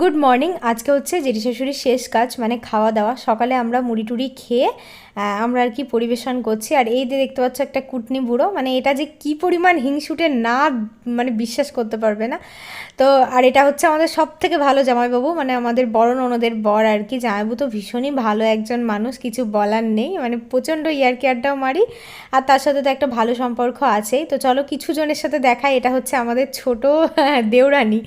Good morning আজকে হচ্ছে জেঠি শ্বশুরের শেষ কাজ মানে খাওয়া দাওয়া। সকালে আমরা মুড়ি টুড়ি খেয়ে আমরা আর কি পরিবেশন করছি। আর এই যে দেখতে পাচ্ছ একটা কুটনি বুড়ো মানে এটা যে কি পরিমাণ হিংসুটে না মানে বিশ্বাস করতে পারবে না। তো, আর এটা হচ্ছে আমাদের সব থেকে ভালো জামাইবাবু মানে আমাদের বড় ননদের বর আর কি। জামাইবাবু তো ভীষণই ভালো একজন মানুষ, কিছু বলার নেই। মানে প্রচণ্ড ইয়ারকি আড্ডাও মারি। আর তার সাথে তো একটা ভালো সম্পর্ক আছেই। তো চলো কিছু জনের সাথে দেখাই। এটা হচ্ছে আমাদের ছোট দেওরানি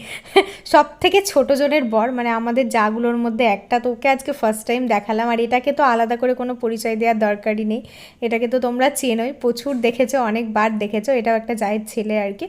সব থেকে ছোট জনের বর মানে আমাদের যাগুলোর মধ্যে একটা তোকে আজকে ফার্স্ট টাইম দেখালাম, আর এটাকে তো আলাদা করে কোনো পরিচয় দেওয়ার দরকারই নেই। এটাকে তো তোমরা চেনোই, প্রচুর দেখেছ, অনেকবার দেখেছ, এটাও একটা জায়ের ছেলে আর কি।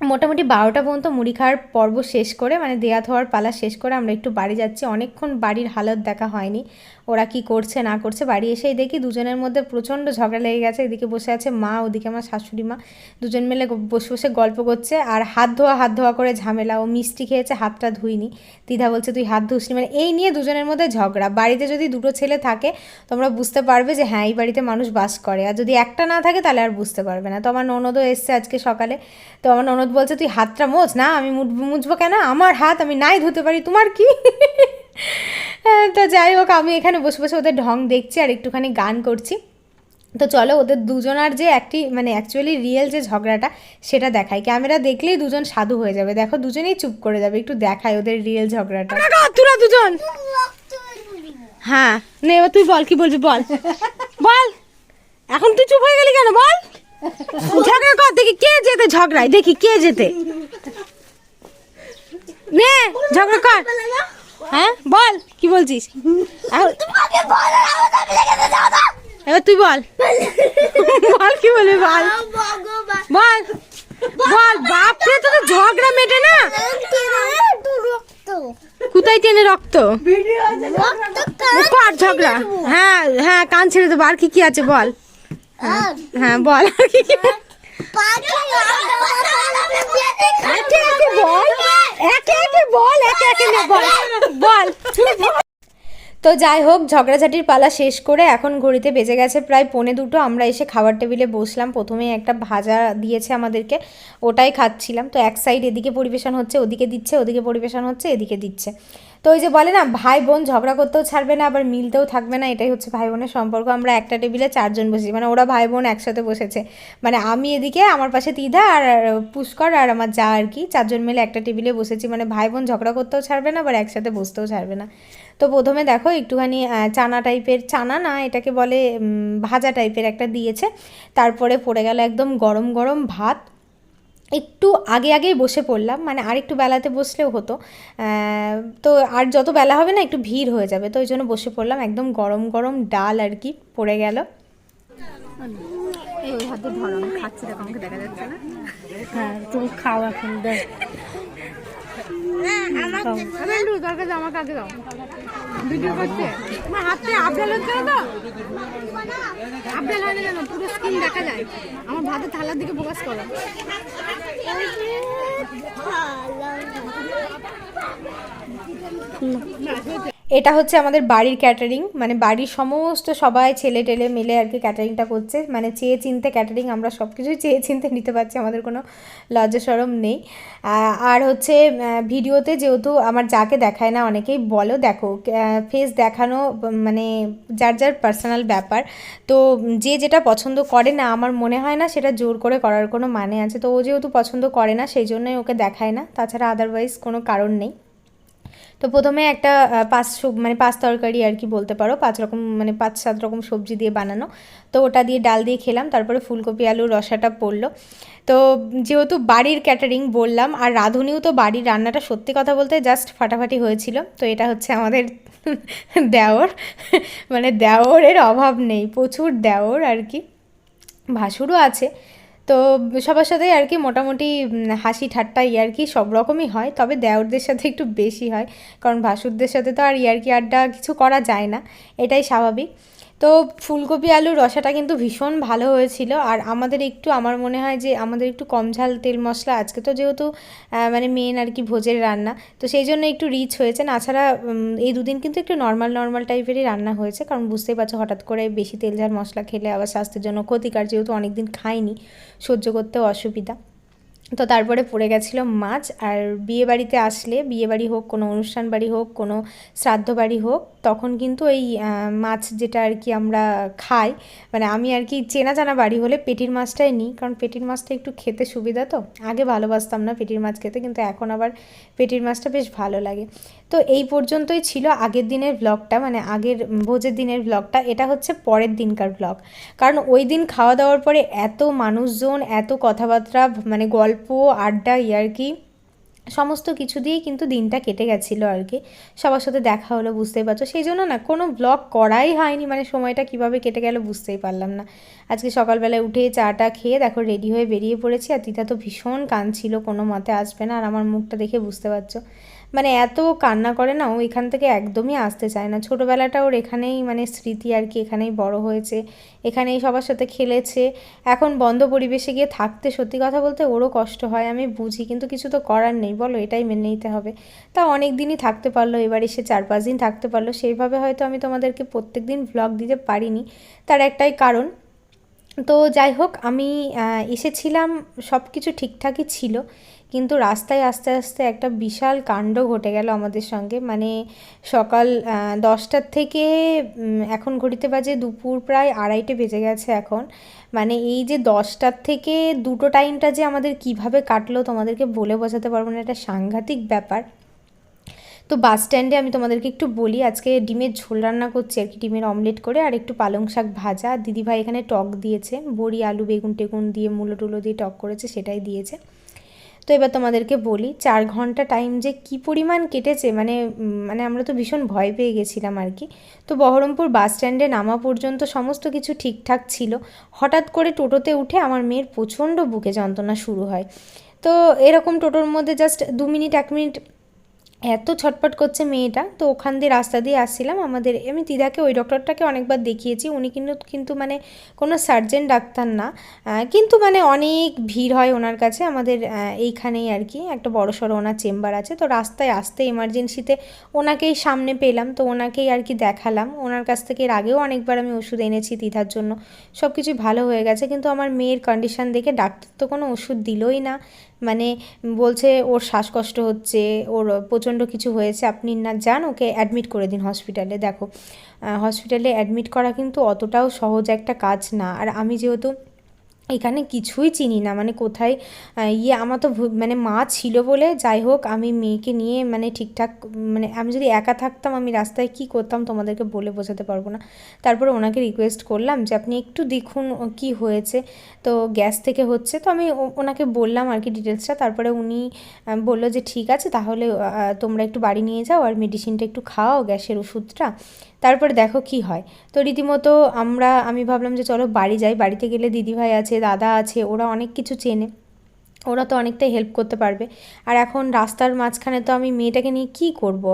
মোটামুটি বারোটা পর্যন্ত মুড়ি খাওয়ার পর্ব শেষ করে মানে দেয়া ধোয়ার পালা শেষ করে আমরা একটু বাড়ি যাচ্ছি। অনেকক্ষণ বাড়ির হালত দেখা হয়নি। ওরা কি করছে, না করছে, বাড়ি এসেই দেখি দুজনের মধ্যে প্রচণ্ড ঝগড়া লেগে গেছে। এদিকে বসে আছে মা, ওদিকে আমার শাশুড়ি মা। দুজন মিলে বসে বসে গল্প করছে আর হাত ধোয়া হাত ধোয়া করে ঝামেলা। ও মিষ্টি খেয়েছে, হাতটা ধুইনি। দিদা বলছে, তুই হাত ধুসনি মানে এই নিয়ে দুজনের মধ্যে ঝগড়া। বাড়িতে যদি দুটো ছেলে থাকে, তোমরা বুঝতে পারবে যে হ্যাঁ এই বাড়িতে মানুষ বাস করে। আর যদি একটা না থাকে, তাহলে আর বুঝতে পারবে না। তো আমার ননদও এসছে আজকে সকালে। তো আমার ননদ বলছে, তুই হাতটা মোচ না, আমি মুছ- মুছবো কেন? আমার হাত আমি নাই ধুতে পারি, তোমার কি? তো যাই হোক, আমি এখানে বসে বসে ওদের ঢং দেখছি আর একটুখানি গান করছি। তো চলো, ওদের দুজনার যে একটি মানে অ্যাকচুয়ালি রিয়েল যে ঝগড়াটা, সেটা দেখাই। ক্যামেরা দেখলেই দুজন সাধু হয়ে যাবে। দেখো, দুজনেই চুপ করে যাবে। একটু দেখায় ওদের রিয়েল ঝগড়াটা। তোরা দুজন? হ্যাঁ। নে, এবার তুই বল, কি বলবি বল? বল! এখন তুই চুপ হয়ে গেলি কেন? বল! ঝগড়া কর, দেখি কে যেতে ঝগড়ায়, দেখি কে যেতে নে, ঝগড়া কর। হ্যাঁ বলছিস? এবার তুই বল। বল কি বলবি বল। বল। বল বাপরে তো ঝগড়া মেটে না? কোথায় টেনে রক্ত? কর ঝগড়া। হ্যাঁ হ্যাঁ কান ছেড়ে দেবো। আর কি কি আছে বল? হ্যাঁ বল। আর কি কি তো যাই হোক, ঝগড়াঝাটির পালা শেষ করে এখন ঘড়িতে বেজে গেছে প্রায় পৌনে দুটো। আমরা এসে খাবার টেবিলে বসলাম। প্রথমে একটা ভাজা দিয়েছে আমাদেরকে। ওটাই খাচ্ছিলাম। তো এক সাইড এদিকে পরিবেশন হচ্ছে, ওদিকে দিচ্ছে, ওদিকে পরিবেশন হচ্ছে, এদিকে দিচ্ছে। তো ওই যে বলে না, ভাই বোন ঝগড়া করতেও ছাড়বে না, আবার মিলতেও থাকবে না, এটাই হচ্ছে ভাই বোনের সম্পর্ক। আমরা একটা টেবিলে চারজন বসেছি মানে ওরা ভাই বোন একসাথে বসেছে। মানে আমি এদিকে, আমার পাশে তিধা আর পুষ্কর আর আমার যা আর কি, চারজন মিলে একটা টেবিলে বসেছি। মানে ভাই বোন ঝগড়া করতেও ছাড়বে না, আবার একসাথে বসতেও ছাড়বে না। তো প্রথমে দেখো একটুখানি চানা টাইপের, চানা না, এটাকে বলে ভাজা টাইপের একটা দিয়েছে। তারপরে পড়ে গেল একদম গরম গরম ভাত একটু আগে আগেই বসে পড়লাম মানে আর একটু বেলাতে বসলেও হতো। তো আর যত বেলা হবে না একটু ভিড় হয়ে যাবে তো ওই জন্য বসে পড়লাম একদম গরম গরম ডাল আর কি পড়ে গেল। ওই হাতে ধরো আমি দেখো আমাকে দেখা যাচ্ছে না। হ্যাঁ তুমি খাও এখন দেখ। দরকার আমাকে আগে দাও। ভিডিও করছে। আমার হাতে আপডেল হচ্ছে না তো? আপডেল হয় না কেন? পুরো স্ক্রিন দেখা যায়। আমার ভাতের থালার দিকে ফোকাস করো। 我吃好了嗯。এটা হচ্ছে আমাদের বাড়ির ক্যাটারিং মানে বাড়ির সমস্ত সবাই ছেলে টেলে মিলে আর কি ক্যাটারিংটা করছে। মানে চেয়ে চিনতে ক্যাটারিং আমরা সব কিছুই চেয়ে চিনতে নিতে পারছি, আমাদের কোনো লজ্জা সরম নেই। আর হচ্ছে ভিডিওতে যেহেতু আমার যাকে দেখায় না, অনেকেই বলো, দেখো ফেস দেখানো মানে যার যার পার্সোনাল ব্যাপার। তো যে যেটা পছন্দ করে না, আমার মনে হয় না সেটা জোর করে করার কোনো মানে আছে। তো ও যেহেতু পছন্দ করে না, সেই জন্যই ওকে দেখায় না। তাছাড়া আদারওয়াইজ কোনো কারণ নেই। তো প্রথমে একটা পাঁচ মানে পাঁচ তরকারি আর কি বলতে পারো। পাঁচ রকম মানে পাঁচ সাত রকম সবজি দিয়ে বানানো। তো ওটা দিয়ে ডাল দিয়ে খেলাম, তারপরে ফুলকপি আলুর রসাটা পড়ল। তো যেহেতু বাড়ির ক্যাটারিং বললাম, আর রাঁধুনিও তো বাড়ির রান্নাটা সত্যি কথা বলতে জাস্ট ফাটাফাটি হয়েছিল, তো এটা হচ্ছে আমাদের দেওর। মানে দেওরের অভাব নেই, প্রচুর দেওর আর কি। ভাসুরও আছে তো সবার সাথে আর কি মোটামুটি হাসি ঠাট্টা ইয়ার্কি সব রকমই হয়। তবে দেওরদের সাথে একটু বেশি হয়। কারণ ভাসুরদের সাথে তো আর ইয়ার্কি আড্ডা কিছু করা যায় না। এটাই স্বাভাবিক। তো ফুলকপি আলুর রসাটা কিন্তু ভীষণ ভালো হয়েছিল। আর আমাদের একটু আমার মনে হয় যে আমাদের একটু কম ঝাল তেল মশলা আজকে তো যেহেতু মানে মেন আর কি ভোজের রান্না তো সেই জন্য একটু রিচ হয়েছে। তাছাড়া উম, এই দুদিন কিন্তু একটু নর্মাল নর্মাল টাইপেরই রান্না হয়েছে কারণ বুঝতেই পারছ হঠাৎ করে বেশি তেল ঝাল মশলা খেলে আবার স্বাস্থ্যের জন্য ক্ষতিকার যেহেতু অনেকদিন খাইনি সহ্য করতেও অসুবিধা। তো তারপরে পড়ে গেছিল মাছ, আর বিয়ে বাড়িতে আসলে, বিয়ে বাড়ি হোক, কোনো অনুষ্ঠান বাড়ি হোক, কোনো শ্রাদ্ধ বাড়ি হোক, তখন কিন্তু এই মাছ যেটা আর কি আমরা খাই মানে আমি আর কি চেনা জানা বাড়ি হলে পেটির মাছটাই নিই, কারণ পেটির মাছটা একটু খেতে সুবিধা তো, আগে ভালোবাসতাম না পেটির মাছ খেতে, কিন্তু এখন আবার পেটির মাছটা বেশ ভালো লাগে। তো এই পর্যন্তই ছিল আগের দিনের ব্লগটা মানে আগের ভোজের দিনের ব্লগটা এটা হচ্ছে পরের দিনকার ব্লগ কারণ ওই দিন খাওয়া দাওয়ার পরে এত মানুষজন, এত কথাবার্তা মানে গল্প, আড্ডা, ইয়ার্কি, সমস্ত কিছু দিয়েই কিন্তু দিনটা কেটে গেছিল আর কি। সবার সাথে দেখা হলো, বুঝতেই পারছ। সেই জন্য না, কোনো ব্লগ করাই হয়নি। মানে সময়টা কীভাবে কেটে গেল বুঝতেই পারলাম না। আজকে সকালবেলায় উঠে চাটা খেয়ে দেখো রেডি হয়ে বেরিয়ে পড়েছি। আর তিতা তো ভীষণ কাঁদছিল, কোনো মতে আসবে না। আর আমার মুখটা দেখে বুঝতে পারছ। মানে এত কান্না করে না, ও এখান থেকে একদমই আসতে চায় না। ছোটোবেলাটা ওর এখানেই মানে স্মৃতি আর কি এখানেই বড় হয়েছে। এখানেই সবার সাথে খেলেছে। এখন বন্ধ পরিবেশে গিয়ে থাকতে সত্যি কথা বলতে ওরও কষ্ট হয়, আমি বুঝি, কিন্তু কিছু তো করার নেই। বলো, এটাই মেনে নিতে হবে। তা অনেক দিনই থাকতে পারল, এবার এসে চার পাঁচ দিন থাকতে পারল। সেইভাবে হয়তো আমি তোমাদেরকে প্রত্যেক দিন ভ্লগ দিতে পারিনি। তার একটাই কারণ, তো যাই হোক, আমি এসেছিলাম সব কিছু ঠিকঠাকই ছিল। কিন্তু রাস্তায় আস্তে আস্তে একটা বিশাল কাণ্ড ঘটে গেল আমাদের সঙ্গে। মানে সকাল দশটার থেকে এখন ঘড়িতে বাজে দুপুর প্রায় আড়াইটে বেজে গেছে এখন। মানে এই যে দশটার থেকে দুটো টাইমটা যে আমাদের কীভাবে কাটলো তোমাদেরকে বলে বোঝাতে পারব না, এটা সাংঘাতিক ব্যাপার। তো বাস স্ট্যান্ডে আমি তোমাদেরকে একটু বলি, আজকে ডিমের ঝোল রান্না করছি আর কি, ডিমের অমলেট করে আর একটু পালং শাক ভাজা। দিদিভাই এখানে টক দিয়েছে, বড়ি, আলু, বেগুন, টেগুন দিয়ে মূলো টুলো দিয়ে টক করেছে, সেটাই দিয়েছে। তো এবার তোমাদেরকে বলি, চার ঘণ্টা টাইম যে কি পরিমাণ কেটেছে মানে মানে আমরা তো ভীষণ ভয় পেয়ে গেছিলাম আর কি। তো বহরমপুর বাস স্ট্যান্ডে নামা পর্যন্ত সমস্ত কিছু ঠিকঠাক ছিল। হঠাৎ করে টোটোতে উঠে আমার মেয়ের প্রচণ্ড বুকে যন্ত্রণা শুরু হয়। তো এরকম টোটোর মধ্যে জাস্ট দু মিনিট এক মিনিট এত ছটপট করছে মেয়েটা, তো ওখান দিয়ে রাস্তা দিয়ে আসছিলাম। আমাদের, আমি দিদাকে, ওই ডক্টরটাকে অনেকবার দেখিয়েছি। উনি কিন্তু কিন্তু মানে কোনো সার্জেন, ডাক্তার না। কিন্তু মানে অনেক ভিড় হয় ওনার কাছে। আমাদের এইখানেই আর কি, একটা বড় সড়ো ওনার চেম্বার আছে। তো রাস্তায় আসতে এমার্জেন্সিতে ওনাকেই সামনে পেলাম। তো ওনাকেই আর কি দেখালাম। ওনার কাছ থেকে এর আগেও অনেকবার আমি ওষুধ এনেছি দিদার জন্য। সব কিছুই ভালো হয়ে গেছে। কিন্তু আমার মেয়ের কন্ডিশন দেখে ডাক্তার তো কোনো ওষুধ দিলই না। মানে বলছে, ওর শ্বাসকষ্ট হচ্ছে, ওর প্রচণ্ড কিছু হয়েছে, আপনি না যান, ওকে অ্যাডমিট করে দিন হসপিটালে দেখো হসপিটালে অ্যাডমিট করা কিন্তু অতটাও সহজ একটা কাজ না। আর আমি যেহেতু এখানে কিছুই চিনি না। মানে কোথায় ইয়ে আমার তো মানে মা ছিল বলে যাই হোক, আমি মেয়েকে নিয়ে মানে ঠিকঠাক মানে আমি যদি একা থাকতাম, আমি রাস্তায় কি করতাম তোমাদেরকে বলে বোঝাতে পারব না। তারপরে ওনাকে রিকোয়েস্ট করলাম যে, আপনি একটু দেখুন কি হয়েছে। তো গ্যাস থেকে হচ্ছে। তো আমি ওনাকে বললাম আর কি ডিটেলসটা। তারপরে উনি বলল যে, ঠিক আছে, তাহলে তোমরা একটু বাড়ি নিয়ে যাও আর মেডিসিনটা একটু খাও, গ্যাসের ওষুধটা। তারপরে দেখো কি হয়। তো রীতিমতো আমরা, আমি ভাবলাম যে চলো বাড়ি যাই। বাড়িতে গেলে দিদিভাই আছে, দাদা আছে, ওরা অনেক কিছু চেনে। ওরা তো অনেকটাই হেল্প করতে পারবে। আর এখন রাস্তার মাঝখানে তো আমি মেয়েটাকে নিয়ে কী করব?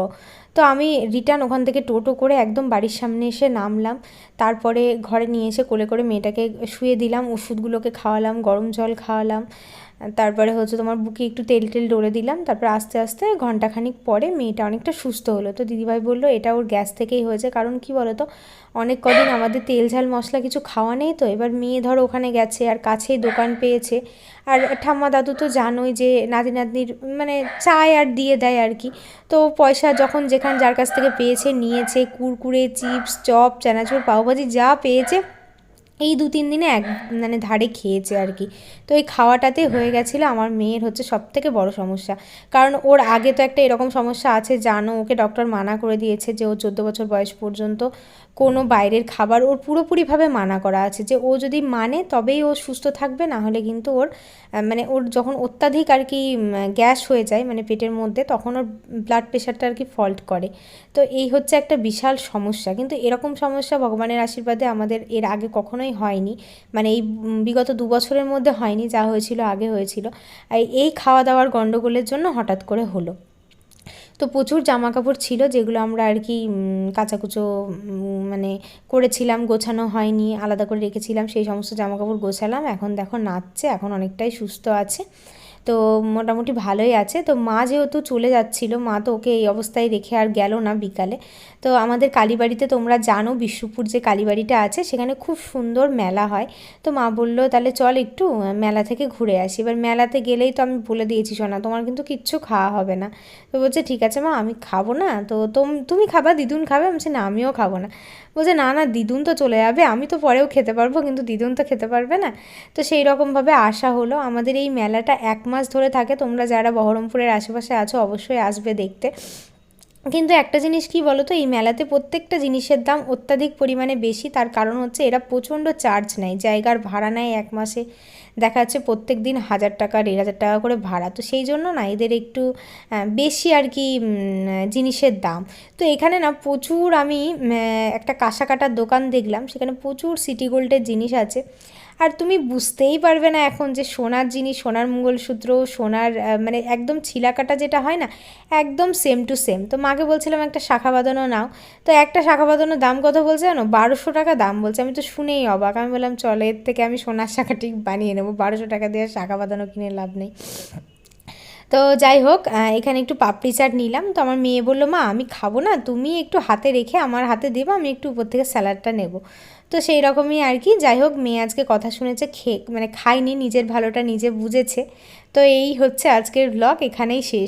তো আমি রিটার্ন ওখান থেকে টোটো করে একদম বাড়ির সামনে এসে নামলাম। তারপরে ঘরে নিয়ে এসে কোলে করে মেয়েটাকে শুয়ে দিলাম, ওষুধগুলোকে খাওয়ালাম, গরম জল খাওয়ালাম। তারপরে হচ্ছে তোমার বুকে একটু তেল টেল ডলে দিলাম, তারপর আস্তে আস্তে ঘন্টাখানিক পরে মেয়েটা অনেকটা সুস্থ হলো। তো দিদিভাই বলল, এটা ওর গ্যাস থেকেই হয়েছে, কারণ কি বলো তো অনেক কদিন আমাদের তেল ঝাল মশলা কিছু খাওয়া নেই তো, এবার মেয়ে ধরো ওখানে গেছে আর কাছেই দোকান পেয়েছে। আর ঠাম্মা দাদু তো জানোই যে নাতি নাতনির মানে চায় আর দিয়ে দেয় আর কি। তো পয়সা যখন যেখান যার কাছ থেকে পেয়েছে, নিয়েছে, কুরকুরে, চিপস, চপ, চানাচুর, পাওভাজি যা পেয়েছে এই দু তিন দিনে এক মানে ধারে খেয়েছে আর কি। তো এই খাওয়াটাতে হয়ে গেছিল আমার মেয়ের হচ্ছে সব থেকে বড়ো সমস্যা। কারণ ওর আগে তো একটা এরকম সমস্যা আছে, জানো, ওকে ডক্টর মানা করে দিয়েছে যে ও চোদ্দ বছর বয়স পর্যন্ত কোনো বাইরের খাবার ওর পুরোপুরিভাবে মানা করা আছে যে ও যদি মানে তবেই ও সুস্থ থাকবে, না হলে কিন্তু ওর মানে ওর যখন অত্যাধিক আর কি গ্যাস হয়ে যায় মানে পেটের মধ্যে, তখন ওর ব্লাড প্রেশারটা আর কি ফল্ট করে। তো এই হচ্ছে একটা বিশাল সমস্যা। কিন্তু এরকম সমস্যা ভগবানের আশীর্বাদে আমাদের এর আগে কখনোই হয়নি। মানে এই বিগত দু বছরের মধ্যে হয়নি, যা হয়েছিল আগে হয়েছিল। এই খাওয়া দাওয়ার গণ্ডগোলের জন্য হঠাৎ করে হলো। তো প্রচুর জামা কাপড় ছিল যেগুলো আমরা আর কি কাচাকুচো মানে করেছিলাম, গোছানো হয়নি, আলাদা করে রেখেছিলাম, সেই সমস্ত জামা কাপড় গোছালাম। এখন দেখো নাচছে, এখন অনেকটাই সুস্থ আছে। তো মোটামুটি ভালোই আছে। তো মা যেহেতু চলে যাচ্ছিল, মা তো ওকে এই অবস্থায় রেখে আর গেল না বিকালে। তো আমাদের কালীবাড়িতে তোমরা জানো বিষ্ণুপুর যে কালীবাড়িটা আছে, সেখানে খুব সুন্দর মেলা হয়। তো মা বলল, তাহলে চল একটু মেলা থেকে ঘুরে আসি। এবার মেলাতে গেলেই তো আমি বলে দিয়েছি শোনা তোমার কিন্তু কিচ্ছু খাওয়া হবে না। তো বলছে, ঠিক আছে মা, আমি খাব না। তো তোম- তুমি খাবা, দিদুন খাবে? আমি বলছি, না, আমিও খাব না। বলছে, না না, দিদুন তো চলে যাবে, আমি তো পরেও খেতে পারব, কিন্তু দিদুন তো খেতে পারবে না। তো সেই রকমভাবে আসা হলো। আমাদের এই মেলাটা এক মাস ধরে থাকে, তোমরা যারা বহরমপুরের আশেপাশে আছো, অবশ্যই আসবে দেখতে। কিন্তু একটা জিনিস কি বলো তো এই মেলাতে প্রত্যেকটা জিনিসের দাম অত্যাধিক পরিমাণে বেশি। তার কারণ হচ্ছে এরা প্রচণ্ড চার্জ নেয়। জায়গার ভাড়া নেয় এক মাসে। দেখা যাচ্ছে প্রত্যেক দিন হাজার টাকা দেড় হাজার টাকা করে ভাড়া। তো সেই জন্য না, এদের একটু বেশি আর কি জিনিসের দাম। তো এখানে না প্রচুর আমি একটা কাঁসা কাটার দোকান দেখলাম। সেখানে প্রচুর সিটি গোল্ডের জিনিস আছে। আর তুমি বুঝতেই পারবে না এখন যে সোনার জিনিস, সোনার মঙ্গলসূত্র, সোনার মানে একদম ছিলাকাটা যেটা হয় না, একদম সেম টু সেম তো মাকে বলছিলাম, একটা শাখা বাঁধানো নাও। তো একটা শাখা বাঁধানোর দাম কত বলছে জানো? বারোশো টাকা দাম বলছে। আমি তো শুনেই অবাক। আমি বললাম, চলো, এর থেকে আমি সোনার শাখাটি বানিয়ে নেব। বারোশো টাকা দিয়ে শাখা বাঁধানো কিনে লাভ নেই। তো যাই হোক এখানে একটু পাপড়ি চাট নিলাম। তো আমার মেয়ে বলল, মা, আমি খাব না। তুমি একটু হাতে রেখে আমার হাতে দেবো, আমি একটু উপর থেকে স্যালাডটা নেব। তো সেই রকমই আর কি। যাই হোক, মেয়ে আজকে কথা শুনেছে, খে মানে খায়নি, নিজের ভালোটা নিজে বুঝেছে। তো এই হচ্ছে আজকের ব্লগ এখানেই শেষ।